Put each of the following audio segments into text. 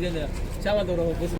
间的，千万多的不是。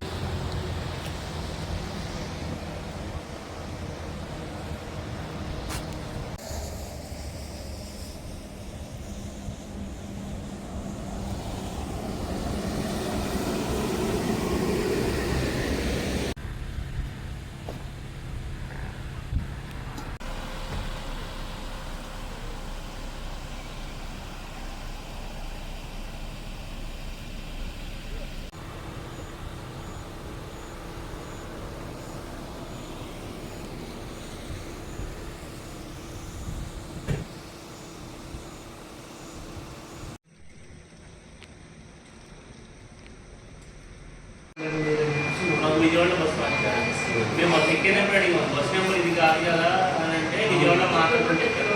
Vijayawada bus మార్చారు మేము మాకు ఎక్కేటప్పుడు అడిగాం బస్ నెంబర్ ఇది కాదు కదా అని అంటే విజయవాడ మాట్లాడుకుంటే చెప్పారు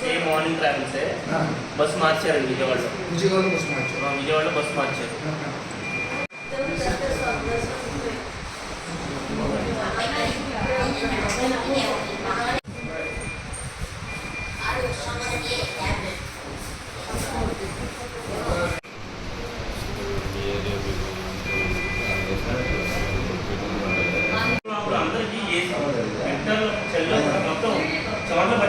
సేమ్ మార్నింగ్ ట్రావెల్సే బస్ మార్చారు విజయవాడలో విజయవాడ బస్ మార్చారు ఆ, విజయవాడలో బస్ మార్చారు